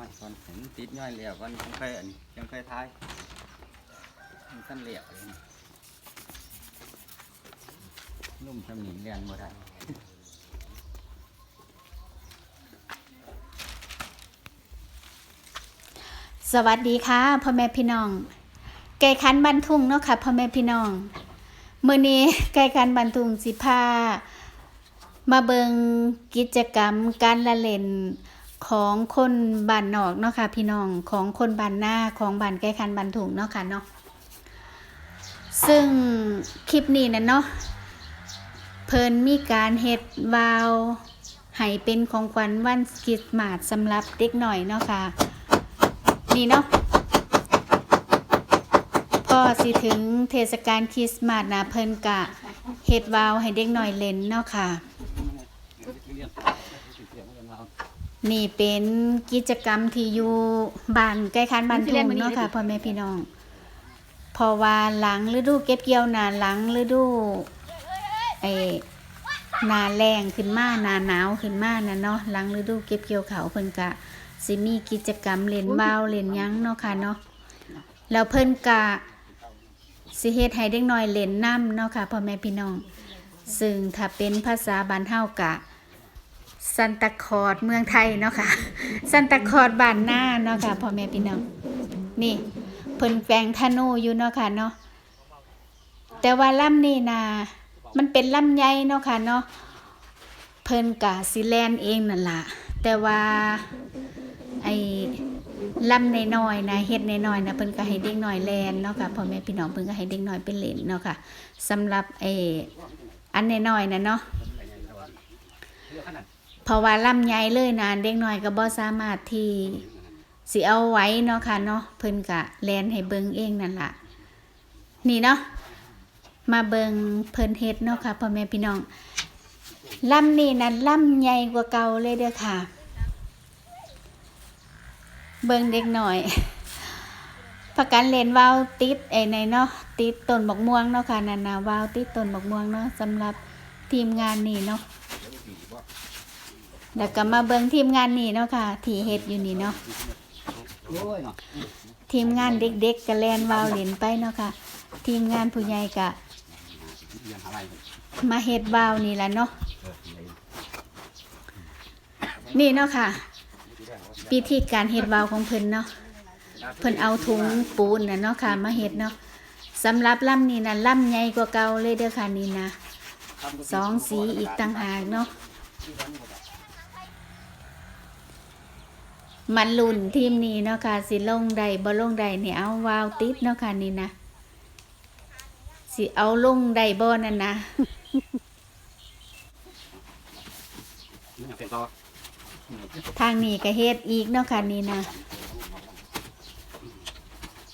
น้อยก่อนเห็นติดย่อยแล้วก่อนยังเคยอันนี้ยังเคยทายมันสั้นเหลี่ยเลยนุ่มสมิงเรียนบ่ได้สวัสดีค่ะพ่อแม่พี่น้อง ไก่คันบันทุงเนาะค่ะพ่อแม่พี่น้องมื้อนี้ไก่คันบันทุงสิพามาเบิงกิจกรรมการละเล่น ของคนบ้านนอกเนาะค่ะพี่น้องของคนบ้านหน้าของบ้านไก่คันบันทุงเนาะค่ะเนาะซึ่งคลิปนี้นะเนาะเพิ่นมีการเฮ็ดวาวให้เป็นของขวัญวันคริสต์มาสสำหรับเด็กหน่อยเนาะค่ะ นี่เนาะพอสิถึงเทศกาลคริสต์มาสนะเพิ่นกะเฮ็ดวาวให้เด็กหน่อยเล่นเนาะค่ะ นี่เป็นกิจกรรมที่อยู่บ้านใกล้คันบ้านทุ่งเนาะค่ะพ่อแม่พี่น้อง เพราะว่าหลังฤดูเก็บเกี่ยวนาหลังฤดูไอ้หนาแรงขึ้นมาหนาหนาวขึ้นมานะเนาะหลังฤดูเก็บเกี่ยวเขาวเพิ่นกะสิมีกิจกรรมเล่นว่าวเล่นหยังเนาะค่ะเนาะแล้วเพิ่นกะสิเฮ็ดให้เด็กน้อยเล่นน้ำเนาะค่ะพ่อแม่พี่น้อง ซึ่งถ้าเป็นภาษาบ้านเฮากะ ซันตาคลอดเมืองไทยเนาะค่ะซันตาคลอดบ้านหน้าเนาะค่ะพ่อแม่พี่น้องนี่เพิ่นแปลงธนูอยู่เนาะค่ะเนาะแต่ว่าลำนี่นะมันเป็นลำใหญ่เนาะค่ะเนาะเพิ่นกะสิแลนเองนั่นล่ะแต่ว่าไอ้ลำในน้อยๆนะเฮ็ดในน้อยๆนะเพิ่นก็ให้เด็กน้อยแลนเนาะค่ะพ่อแม่พี่น้องเพิ่นก็ให้เด็กน้อยเป็นเล่นเนาะค่ะสำหรับไอ้อันในน้อยๆนะเนาะ ราะว่าลำใหญ่เลยนะเด็กน้อยก็บ่สามารถที่สิเอาไว้เนาะค่ะเนาะเพิ่นก็แลนให้เบิ่งเองนั่นล่ะ นี่เนาะมาเบิ่งเพิ่นเฮ็ดเนาะค่ะพ่อแม่พี่น้องลำนี่นะลำใหญ่กว่าเก่าเลยเด้อค่ะ เบิ่งเด็กหน่อยประกันเล่นวาวติดไอ้ในเนาะติดต้นบกม่วงเนาะค่ะนันนะวาวติดต้นบกม่วงเนาะสำหรับทีมงานนี่เนาะ แล้วก็มาเบิ่งทีมงานนี่เนาะค่ะ ที่เฮ็ดอยู่นี่เนาะโอ้ยเนาะทีมงานเด็กๆก็แล่นวาวเล่นไปเนาะค่ะ ทีมงานผู้ใหญ่ก็เรียนอะมาเฮ็ดวาวนี่แหละเนาะนี่เนาะค่ะวิธีการเฮ็ดวาวของเพิ่นเนาะเพิ่นเอาถุงปูนน่ะเนาะค่ะมาเฮ็ดเนาะสำหรับลำนี้นะลำใหญ่กว่าเก่าเลยเด้อค่ะนี่นะสองสีอีกต่างหากเนาะ มันลุ่นทีมนี้เนาะค่ะสิลงใดบ่ลงใดนี่เอาวาวติดเนาะค่ะนี่นะสิเอาลงใดบ่นั่นนะนี่เป็นต่อทางนี้ก็เฮ็ดอีกเนาะค่ะนี่นะ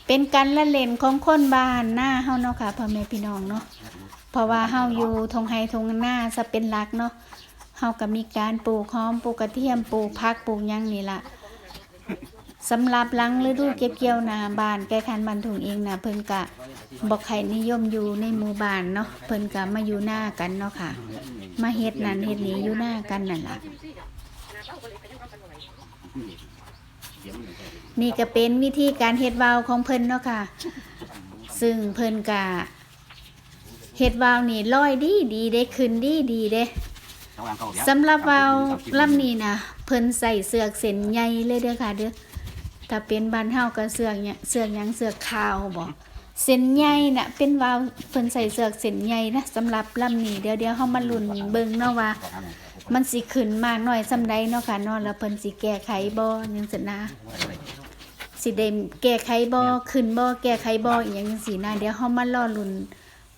เป็นการละเล่นของคนบ้านหน้าเฮาเนาะค่ะพ่อแม่พี่น้องเนาะเพราะว่าเฮาอยู่ทงไฮทงหน้าซะเป็นหลักเนาะเฮาก็มีการปลูกหอมปลูกกระเทียมปลูกผักปลูกหยังนี่ล่ะ สำหรับหลังฤดูเก็บเกี่ยวนาบ้านแก้คันบันทุงเองนะเพิ่นก็บ่ใครนิยมอยู่ในหมู่บ้านเนาะเพิ่นก็มาอยู่หน้ากันเนาะค่ะ มาเฮ็ดนั่นเฮ็ดนี้อยู่หน้ากันนั่นล่ะนี่ก็เป็นวิธีการเฮ็ดวาวของเพิ่นเนาะค่ะ ซึ่งเพิ่นก็เฮ็ดวาวนี่ลอยดีดีเด้ขึ้นดีดีเด้สำหรับวาวลำนี้นะ เพิ่นใส่เสือกเส้นใหญ่เลยเด้อค่ะเด้อถ้าเป็นบ้านเฮาก็เสือกเนี่ยเสือกหยังเสือกขาวบ่เส้นใหญ่น่ะเป็นวาวเพิ่นใส่เสือกเส้นใหญ่นะสำหรับลำนี้เดี๋ยวเดี๋ยวเฮามาลุ้นเบิ่งเนาะว่า มันสิขึ้นมากน้อยซำใดเนาะค่ะเนาะแล้วเพิ่นสิแก้ไขบ่หยังซั่นนะสิได้แก้ไขบ่ขึ้นบ่แก้ไขบ่อีหยังจังซี่นะเดี๋ยวเฮามาล่อลุ้น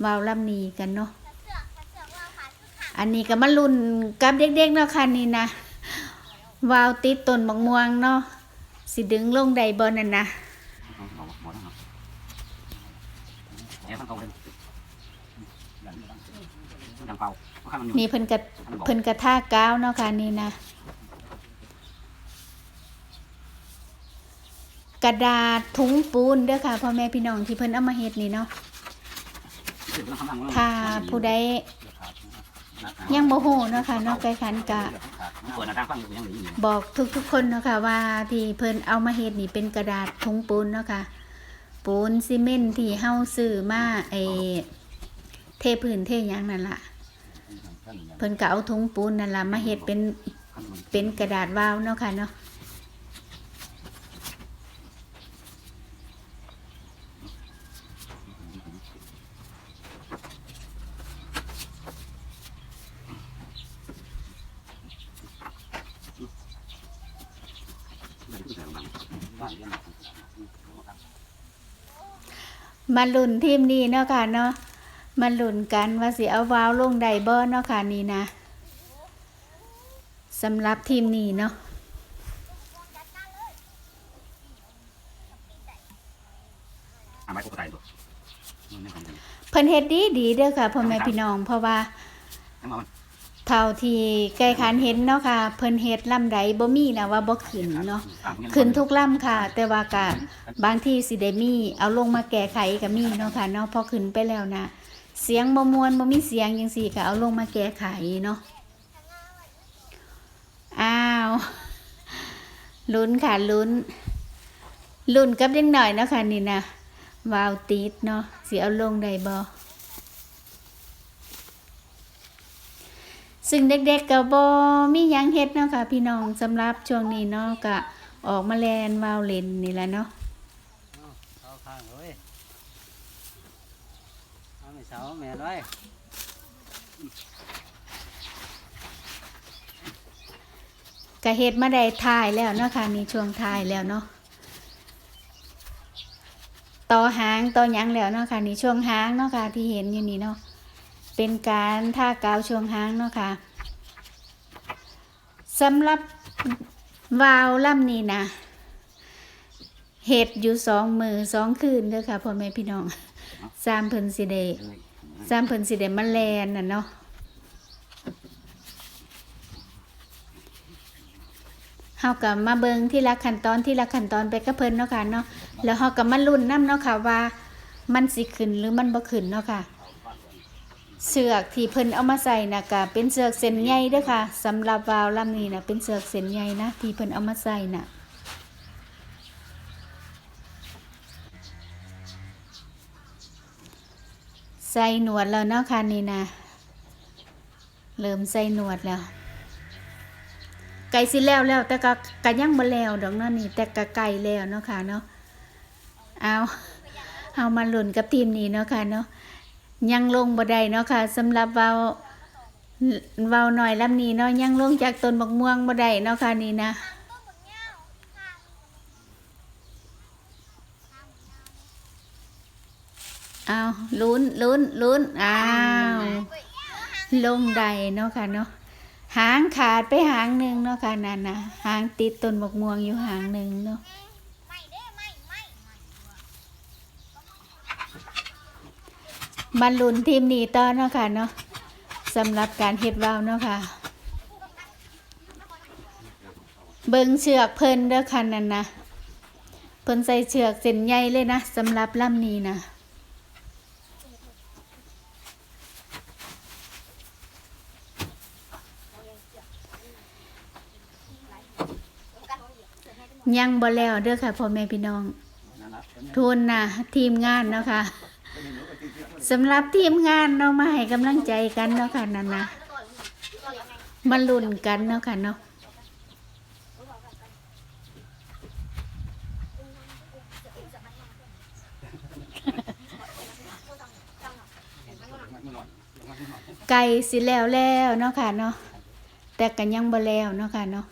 วาวลำนี้กันเนาะอันนี้ก็มาลุ้นกับเด็กๆเนาะค่ะนี่นะ วาวติดต้นมะม่วงเนาะสิดึงลงได้บ่นั่นนะนี่เพิ่นก็เพิ่นก็ท่ากาวเนาะค่ะนี่นะกระดาษถุงปูนเด้อค่ะพ่อแม่พี่น้องที่เพิ่นเอามาเฮ็ดนี่เนาะถ้าผู้ใด ยังบ่ฮู้เนาะค่ะเนาะไก่ขันกะเปิดหน้าต่างฟังอยู่ยังอยู่บอกทุกๆคนเนาะค่ะว่าที่เพิ่นเอามาเฮ็ดนี่เป็นกระดาษถุงปูนเนาะค่ะปูนซีเมนต์ที่เฮาซื้อมาไอ้เทพื้นเทหยังนั่นล่ะ เพิ่นก็เอาถุงปูนนั่นล่ะมาเฮ็ดเป็นเป็นกระดาษวาวเนาะค่ะเนาะ มาลุ้นทีมนี้เนาะค่ะเนาะมาลุ้นกันว่าสิเอาวาวลงได้บ่เนาะค่ะนี่นะสำหรับทีมนี้เนาะอ่าไม่ปกติตัวนี่ของจริงเพิ่นเฮ็ดดีดีเด้อค่ะพ่อแม่พี่น้องเพราะว่าทั้งหมด เท่าที่ไก่ขันเห็นเนาะค่ะ เพิ่นเฮ็ดลำใดบ่มีนะว่าบ่ขึ้นเนาะขึ้นทุกลำค่ะ แต่ว่าก็บางที่สิได้มีเอาลงมาแก้ไขก็มีเนาะค่ะเนาะพอขึ้นไปแล้วนะเสียงบ่ม่วนบ่มีเสียงจังซี่ก็เอาลงมาแก้ไขเนาะอ้าวลุ้นค่ะลุ้นลุ้นกับเด็กหน่อยเนาะค่ะนี่นะวาวติดเนาะสิเอาลงได้บ่ ซึ่งเด็กๆก็บ่มีหยังเฮ็ดเนาะค่ะ พี่น้องสำหรับช่วงนี้เนาะก็ออกมาแลนวาวเล่นนี่แหละเนาะเอาข้างเลยเอาไม่เสาแม่ไว้ก็เฮ็ดมาได้ถ่ายแล้วเนาะค่ะนี่ช่วงถ่ายแล้วเนาะต่อหางต่อหยังแล้วเนาะค่ะนี่ช่วงหางเนาะค่ะที่เห็นอยู่นี่เนาะ เป็นการท่ากาวช่วงหางเนาะค่ะสำหรับวาวล่ำนี้นะเฮ็ดอยู่สองมือสองคืนเด้อค่ะพ่อแม่พี่น้องสามเพิ่นสิได้สามเพิ่นสิได้มาแลนน่ะเนาะเฮาก็มาเบิงที่ละขั้นตอนที่ละขั้นตอนไปกับเพิ่นเนาะค่ะเนาะแล้วเฮาก็มาลุ้นนํเนาะค่ะว่า มันสิขึ้นหรือมันบ่ขึ้นเนาะค่ะ เสือกที่เพิ่นเอามาใส่น่ะก็เป็นเสือกเส้นใหญ่ด้อค่ะสำหรับวาวลำนี้นะเป็นเสือกเส้นใหญ่นะที่เพิ่นเอามาใส่น่ะใส่หนวดแล้วเนาะค่ะนี่นะเริ่มใส่หนวดแล้ว ไก่สิแล้วแล้วแต่ก็กะยังบ่แล้วดอกเนาะนี่ แต่ก็ไก่แล้วเนาะค่ะเนาะเอาเอามาหลุ้นกับทีมนี้เนาะค่ะเนาะ ยังลงบ่ได้เนาะค่ะสำหรับเว้าเว้าหน่อยลำนี้เนาะยังลงจากต้นบักม่วงบ่ได้เนาะค่ะนี่นะเอาลุ้นลุ้นลุ้นอ้าวลงได้เนาะค่ะเนาะหางขาดไปหางหนึ่งเนาะค่ะนั่นนะหางติดต้นบกม่วงอยู่หางหนึ่งเนาะ บรรลุนทีมนี้ต่อเนาะค่ะเนาะสำหรับการเฮ็ดว่าวเนาะค่ะ เบิ่งเชือกเพิ่นเด้อค่ะนั่นนะเพิ่นใส่เชือกเส้นใหญ่เลยนะสำหรับลำนี้นะยังบ่แล้วเด้อค่ะพ่อแม่พี่น้อง ทุนนะทีมงานเนาะค่ะ สำหรับทีมงานเนาะมาให้กำลังใจกันเนาะค่ะนันนะมาลุ้นกันเนาะค่ะเนาะไก่สิแล้วแล้วเนาะค่ะเนาะแต่กันยังบ่แล้วเนาะค่ะเนาะ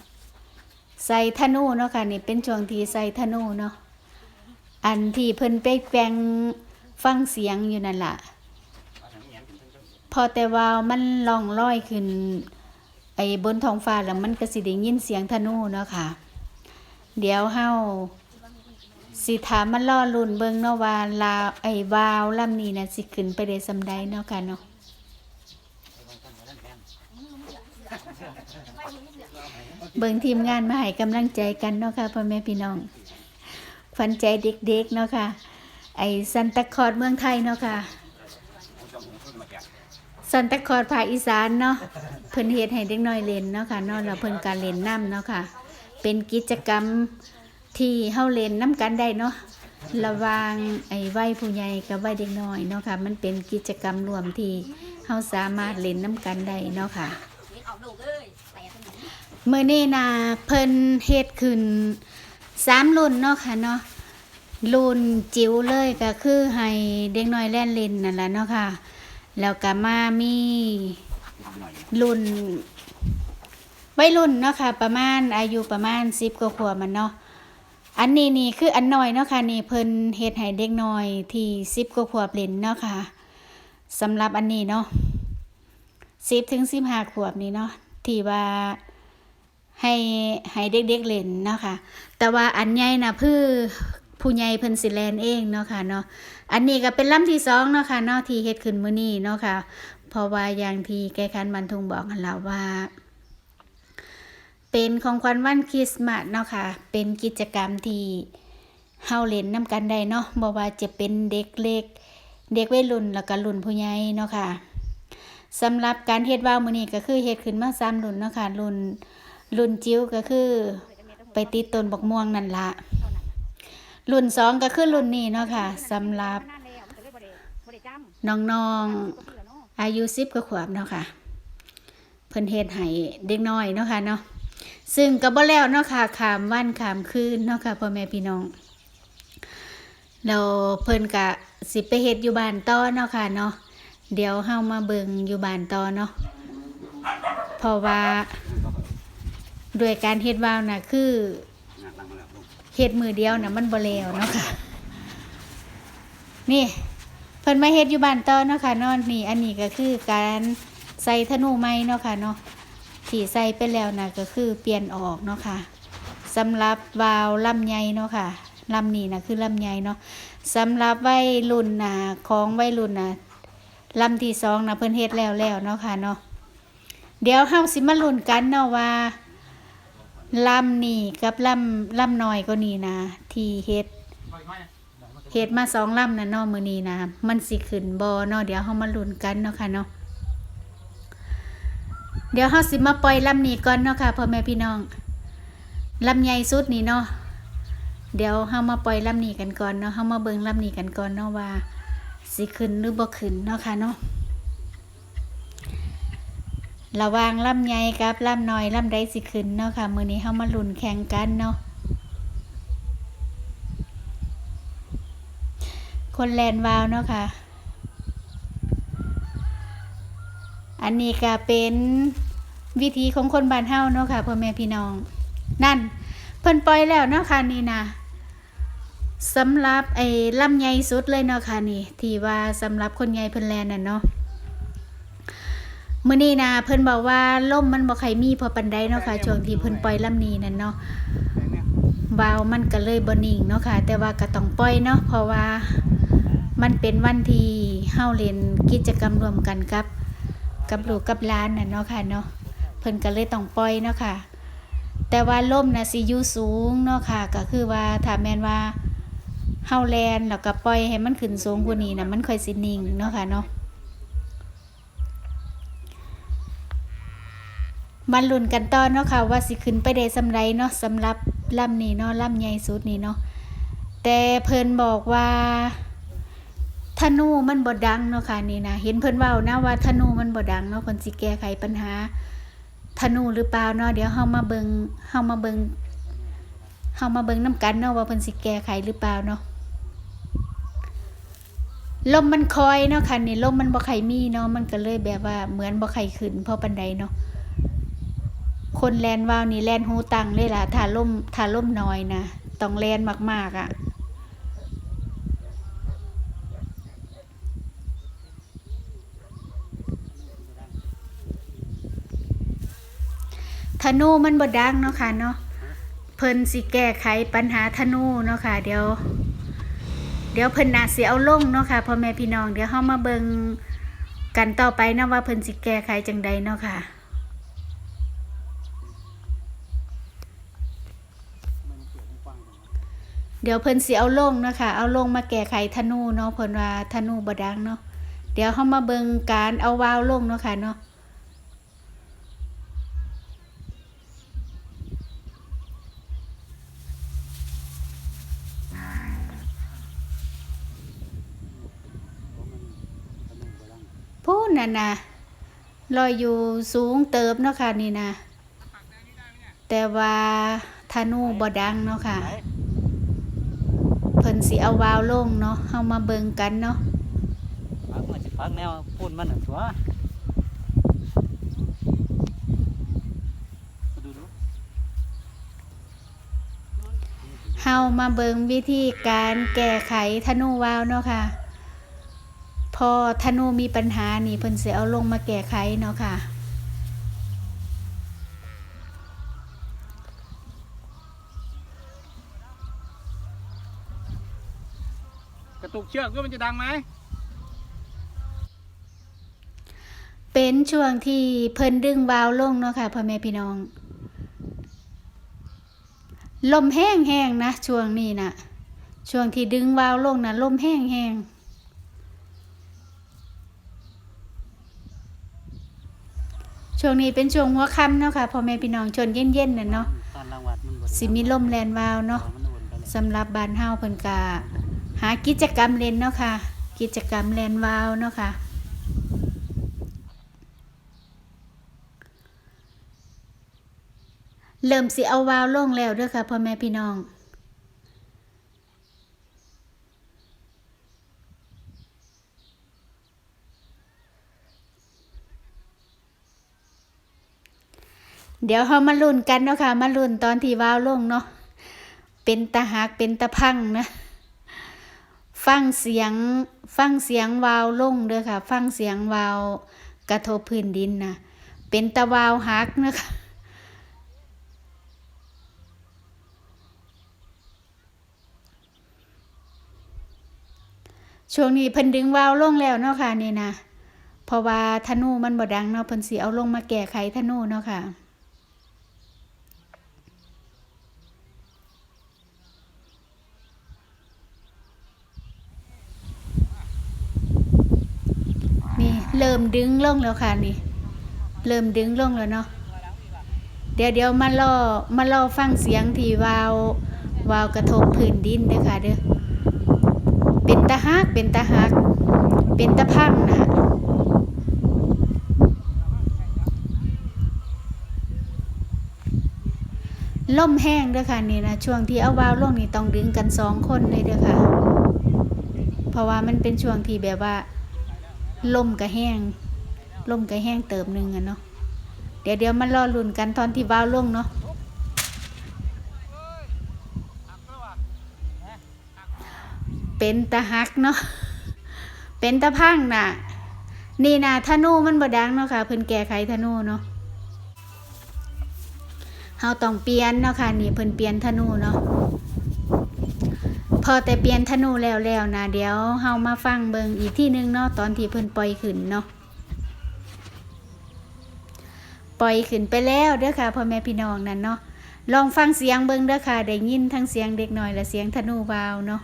ใส่ธนูเนาะค่ะนี่เป็นช่วงที่ใส่ธนูเนาะอันที่เพิ่นไปแปลง ฟังเสียงอยู่นั่นล่ะ พอแต่ว่ามันลองลอยขึ้น ไอ้บนท้องฟ้าแล้วมันก็สิได้ยินเสียงธนูเนาะค่ะ เดี๋ยวเฮาสิถามมันล่อลุ่นเบิงเนาะว่าลาวไอ้วาวลำนี้น่ะสิขึ้นไปได้สำใดเนาะค่ะเนาะเบิ่งทีมงานมาให้กำลังใจกันเนาะค่ะพ่อแม่พี่น้องขวัญใจเด็กๆเนาะค่ะ ไอ้ซันตาคลอดเมืองไทยเนาะค่ะซันตาคลอดภาคอีสานเนาะเพิ่นเฮ็ดให้เด็กน้อยเล่นเนาะค่ะเนาะแล้วเพิ่นก็เล่นน้ำเนาะค่ะ เป็นกิจกรรมที่เฮาเล่นน้ำกันได้เนาะระวางไอ้วัยผู้ใหญ่กับวัยเด็กน้อยเนาะค่ะ มันเป็นกิจกรรมรวมที่เฮาสามารถเล่นน้ำกันได้เนาะค่ะเมื่อนี้นะเพิ่นเฮ็ดขึ้นสามรุ่นเนาะค่ะเนาะ รุ่นจิ๋วเลยก็คือให้เด็กน้อยแล่นเล่นนั่นแหละเนาะค่ะ แล้วก็มามีหน่อยรุ่นวัยรุ่นเนาะค่ะ ประมาณอายุประมาณสิบกว่าขวบมันเนาะอันนี้นี่คืออันน้อยเนาะค่ะนี่เพิ่นเฮ็ดให้เด็กน้อยที่สิบกว่าขวบเล่นเนาะค่ะสำหรับอันนี้เนาะสิบถึงสิบห้าขวบนี่เนาะที่ว่าให้ให้เด็กๆเล่นเนาะค่ะ แต่ว่าอันใหญ่นะเพื่อ ผู้ใหญ่เพิ่นสิแลนเองเนาะค่ะเนาะอันนี้ก็เป็นลำที่สองเนาะค่ะเนาะที่เฮ็ดขึ้นมื้อนี้เนาะค่ะเพราะว่าอย่างที่แกคันบันทุงบอกกันแล้วว่า เป็นของขวัญวันคริสต์มาสเนาะค่ะเป็นกิจกรรมที่เฮาเล่นนํกันได้เนาะบ่ว่าจะเป็นเด็กเล็ก เด็กวัยรุ่นแล้วก็รุ่นผู้ใหญ่เนาะค่ะสำหรับการเฮ็ดว่าวมื้อนี้ก็คือเฮ็ดขึ้นมาสามรุ่นเนาะค่ะรุ่นรุ่นจิ๋วก็คือไปติดต้นบักม่วงนั่นละ รุ่นสองก็คือรุ่นนี้เนาะค่ะสำหรับน้องๆอายุสิบกว่าขวบเนาะค่ะเพิ่นเฮ็ดให้เด็กน้อยเนาะค่ะเนาะซึ่งก็บ่แล้วเนาะค่ะขามวันขามคืนเนาะค่ะพ่อแม่พี่น้องแล้วเพิ่นก็สิไปเฮ็ดอยู่บ้านต่อเนาะค่ะเนาะเดี๋ยวเฮามาเบิ่งอยู่บ้านต่อเนาะเพราะว่าด้วยการเฮ็ดว่าวน่ะคือ เฮ็ดมือเดียวนะมันบ่แล้วเนาะค่ะ นี่เพิ่นมาเฮ็ดอยู่บ้านต่อเนาะค่ะนาะนี่ อันนี้ก็คือการใส่ธนูไม้เนาะค่ะเนาะที่ใส่ไปแล้วนะก็คือเปลี่ยนออกเนาะค่ะสำหรับวาล์วลำใหญ่เนาะค่ะลำนี้นะคือลำใหญ่เนาะสำหรับวัยรุ่นน่ะของวัยรุ่นน่ะลำที่สองนะเพิ่นเฮ็ดแล้วแล้วเนาะค่ะเนาะเดี๋ยวเฮาสิมาลุ้นกันเนาะว่า ลำนี่กับลำลำน้อยก็นี่นะ ที่เฮ็ดเฮ็ดมาสองลำนะเนาะมือนี้นะมันสิขึ้นบ่เนาะเดี๋ยวเฮามาลุ้นกันเนาะค่ะเนาะเดี๋ยวเฮาสิมาปล่อยลำนี้ก่อนเนาะค่ะพ่อแม่พี่น้องลำใหญ่สุดนี่เนาะเดี๋ยวเฮามาปล่อยลำนี้กันก่อนเนาะเฮามาเบิ่งลำนี้กันก่อนเนาะว่าสิขึ้นหรือบ่ขึ้นเนาะค่ะเนาะ ระว่างลำใหญ่กับลำน้อยลำใดสิขึ้นเนาะค่ะ มือนี้เฮามาลุ้นแข่งกันเนาะคนแลนวาวเนาะค่ะ อันนี้ก็เป็นวิธีของคนบ้านเฮาเนาะค่ะพ่อแม่พี่น้อง นั่น เพิ่นปล่อยแล้วเนาะค่ะนี่นะสำหรับไอ้ลำใหญ่สุดเลยเนาะค่ะนี่ ที่ว่าสำหรับคนใหญ่เพิ่นแลนน่ะเนาะ มื้อนี้นะเพิ่นบอกว่าล่มมันบ่ใครมีพอปานใดเนาะค่ะช่วงที่เพิ่นปล่อยลำนี้นั่นเนาะวาวมันก็เลยบ่นิ่งเนาะค่ะ แต่ว่าก็ต้องปล่อยเนาะเพราะว่ามันเป็นวันที่เฮาเล่นกิจกรรมร่วมกันกับ กับลูกกับหลานน่ะเนาะค่ะเนาะเพิ่นก็เลยต้องปล่อยเนาะค่ะ แต่ว่าลมน่ะสิอยู่สูงเนาะค่ะ ก็คือว่าถ้าแม่นว่าเฮาแลนแล้วก็ปล่อยให้มันขึ้นสูงกว่านี้น่ะมันค่อยสินิ่งเนาะค่ะเนาะ มันลุ้นกันต่อเนาะค่ะว่าสิขึ้นไปได้สำไรเนาะสำหรับลำนี้เนาะลำใหญ่สุดนี่เนาะแต่เพิ่นบอกว่าธนูมันบ่ดังเนาะค่ะนี่นะเห็นเพิ่นเว้านะว่าธนูมันบ่ดังเนาะเพิ่นสิแก้ไขปัญหาธนูหรือเปล่าเนาะเดี๋ยวเฮามาเบิงเฮามาเบิงเฮามาเบิงน้ำกันเนาะว่าเพิ่นสิแก้ไขหรือเปล่าเนาะลมมันคอยเนาะค่ะนี่ลมมันบ่ใครมีเนาะมันก็เลยแบบว่าเหมือนบ่ใครขึ้นเพราะปานใดเนาะ คนแลนวาวนี่แลนหูตังเลยล่ะถ้าลมถ้าลมน้อยนะต้องแลนมากๆอะ่ะธนูมันบ่ดังเนาะค่ะเนาะเพิ่นสิแก้ไขปัญหาธนูเนาะค่ะ เดี๋ยว เดี๋ยวเพิ่นน่าสิเอาลงเนาะค่ะพ่อแม่พี่น้องเดี๋ยวเฮามาเบิ่งกันต่อไปนะว่าเพิ่นสิแก้ไขจังใดเนาะค่ะ เดี๋ยวเพิ่นสิเอาลงเนาะค่ะ เอาลงมาแก้ไขธนูเนาะเพิ่นว่าธนูบดังเนาะ เดี๋ยวเฮามาเบิ่งการเอาวาวลงเนาะค่ะเนาะพูนน่ะนะลอยอยู่สูงเติบเนาะค่ะนี่นะแต่ว่าธนูบดังเนาะค่ะ พิ่นสิเอาวาวลงเนาะเฮามาเบิ่งกันเนาะฟังมาสิฟังแนวพูดมันน่ะตัวมาดูดูเฮามาเบิ่งวิธีการแก้ไขธนูวาวเนาะค่ะ พอธนูมีปัญหานี่เพิ่นสิเอาลงมาแก้ไขเนาะค่ะ เชือกด้วยมันจะดังไหมเป็นช่วงที่เพิ่นดึงวาวลงเนาะค่ะพ่อแม่พี่น้อง ลมแห้งแห้งๆนะช่วงนี้นะช่วงที่ดึงวาวลงนะลมแห้งแห้งช่วงนี้เป็นช่วงหัวค่ำเนาะค่ะพ่อแม่พี่น้องชนเย็นๆน่ะเนาะตอนรางวัลมันบ่สิมีลมแลนวาวเนาะมันวนไปเลยสำหรับบ้านเฮาเพิ่นกะ หากิจกรรมเล่นเนาะค่ะ กิจกรรมแลนวาวเนาะค่ะ เริ่มสิเอาวาวลงแล้วเด้อค่ะพ่อแม่พี่น้องเดี๋ยวเฮามาลุ้นกันเนาะค่ะ มาลุ้นตอนที่วาวลงเนาะ เป็นตะหักเป็นตะพังนะ ฟังเสียงฟังเสียงวาวลงเด้อค่ะ ฟังเสียงวาวกระทบพื้นดินนะเป็นตะวาวหักนะคะช่วงนี้เพิ่นดึงวาวลงแล้วเนาะค่ะนี่นะเพราะว่าธนูมันบ่ดังเนาะเพิ่นสิเอาลงมาแก้ไขธนูเนาะค่ะ นี่ เริ่มดึงลงแล้วค่ะนี่ เริ่มดึงลงแล้วเนาะเดี๋ยวเดี๋ยวมาล่อมาล่อฟังเสียงที่วาววาวกระทบพื้นดินเด้อค่ะเด้อเป็นตะฮักเป็นตะฮัก เป็นตะพังนะล่มแห้งเด้อค่ะนี่นะช่วงที่เอาวาวลงนี่ต้องดึงกันสองคนเลยเด้อค่ะ เพราะว่ามันเป็นช่วงที่แบบว่า ลมกระแห้งลมกระแห้งเติมหนึ่งอะเนาะเดี๋ยวเดี๋ยวมารอลุ่นกันตอนที่วาวลงเนาะเป็นตะฮักเนาะเป็นตะพังน่ะ นี่นะธนูมันบดังเนาะค่ะเพิ่นแก้ไขธนูเนาะเฮาต้องเปลี่ยนเนาะค่ะนี่เพิ่นเปลี่ยนธนูเนาะ พอแต่เปลี่ยนธนูแล้วแล้วนะเดี๋ยวเฮามาฟังเบิงอีกที่นึงเนาะตอนที่เพิ่นปล่อยขึ้นเนาะปล่อยขึ้นไปแล้วเด้อค่ะพ่อแม่พี่น้องนั่นเนาะลองฟังเสียงเบิงเด้อค่ะได้ยินทั้งเสียงเด็กน้อยและเสียงธนูวาวเนาะ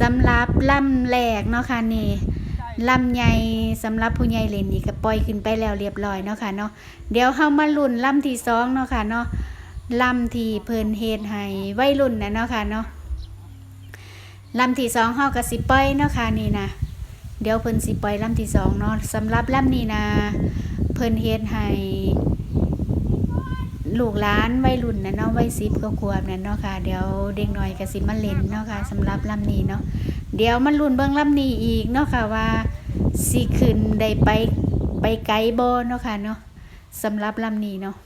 สำหรับลำแรกเนาะค่ะนี่ลำใหญ่สำหรับผู้ใหญ่เล่นนี่ก็ปล่อยขึ้นไปแล้วเรียบร้อยเนาะค่ะเนาะเดี๋ยวเฮามาลุ้นลำที่สองเนาะค่ะเนาะลำที่เพิ่นเฮ็ดให้วัยรุ่นนะเนาะค่ะเนาะลำที่สองเฮาก็สิปล่อยเนาะค่ะนี่นะเดี๋ยวเพิ่นสิปล่อยลำที่สองเนาะสำหรับลำนี้นะเพิ่นเฮ็ดให้ ลูกหลานวัยรุ่นนะเนาะวัยสิบก็ขวบนั่นเนาะค่ะ เดี๋ยวเด็กน้อยก็สิมาเล่นเนาะค่ะสำหรับลำนี้เนาะเดี๋ยวมันลุ้นเบื้องลำนี้อีกเนาะค่ะว่าสิขึ้นได้ไปไปไกลบ่เนาะค่ะเนาะสำหรับลำนี้เนาะ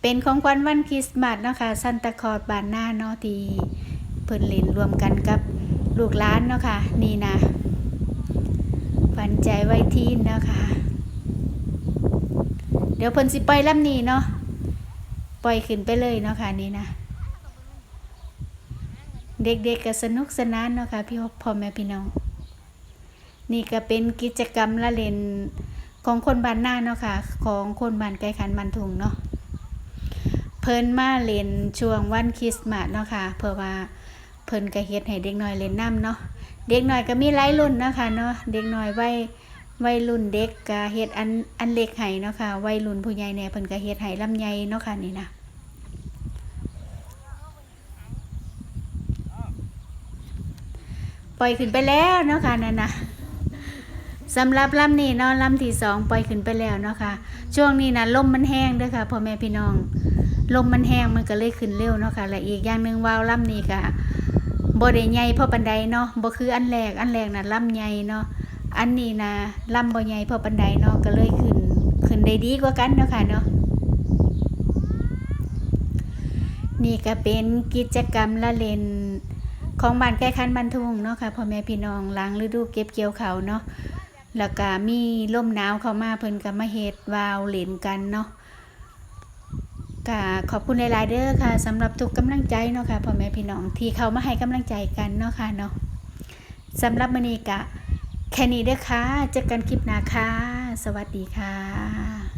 เป็นของขวัญวันคริสต์มาสเนาะค่ะซันตาคอร์บานหน้าเนาะที่เพิ่นเล่นรวมกันกับลูกหลานเนาะค่ะนี่นะฝันใจไว้ทีนเนาะค่ะ เดี๋ยวเพิ่นสิปล่อยลำนี้เนาะปล่อยขึ้นไปเลยเนาะค่ะนี่นะ เด็กๆก็สนุกสนานเนาะค่ะพี่พ่อแม่พี่น้องนี่ก็เป็นกิจกรรมละเล่นของคนบ้านหน้าเนาะค่ะ ของคนบ้านไกลขันบันทุงเนาะเพิ่นมาเล่นช่วงวันคริสต์มาสเนาะค่ะเพื่อว่าเพิ่นก็เฮ็ดให้เด็กน้อยเล่นน้ำเนาะเด็กน้อยก็มีหลายรุ่นเนาะค่ะเนาะเด็กน้อยวัย วัยรุ่นเด็กก็เฮ็ดอันอันเล็กให้เนาะค่ะวัยรุ่นผู้ใหญ่เนี่ยเพิ่นก็เฮ็ดให้ลำไยเนาะค่ะนี่นะปล่อยขึ้นไปแล้วเนาะค่ะนั่นนะสำหรับลำนี้เนาะลำที่สองปล่อยขึ้นไปแล้วเนาะค่ะ ช่วงนี้นะลมมันแห้งด้วยค่ะพ่อแม่พี่น้องลมมันแห้งมันก็เลยขึ้นเร็วเนาะค่ะและอีกอย่างหนึ่งวาวลำนี้ก็บ่ได้ใหญ่พราะปันไดเนาะบ่คืออันแรกอันแรกน่ะลำใหญ่เนาะ อันนี้นะลำบ่ใหญ่พราะปันไดเนาะก็เลยขึ้นขึ้นได้ดีกว่ากันเนาะค่ะเนาะนี่ก็เป็นกิจกรรมละเล่นของบ้านใกล้คันบันทุงเนาะค่ะพ่อแม่พี่น้องล้างฤดูเก็บเกี่ยวเขาเนาะแล้วก็มีลมหนาวเข้ามาเพิ่นก็มาเฮ็ดวาวเล่นกันเนาะก็ขอบคุณหลายๆเด้อค่ะสำหรับทุกกำลังใจเนาะค่ะพ่อแม่พี่น้องที่เขามาให้กำลังใจกันเนาะค่ะเนาะสำหรับมื้อนี้ก็ แค่นี้เด้อค่ะเจอกันคลิปหน้าค่ะ สวัสดีค่ะ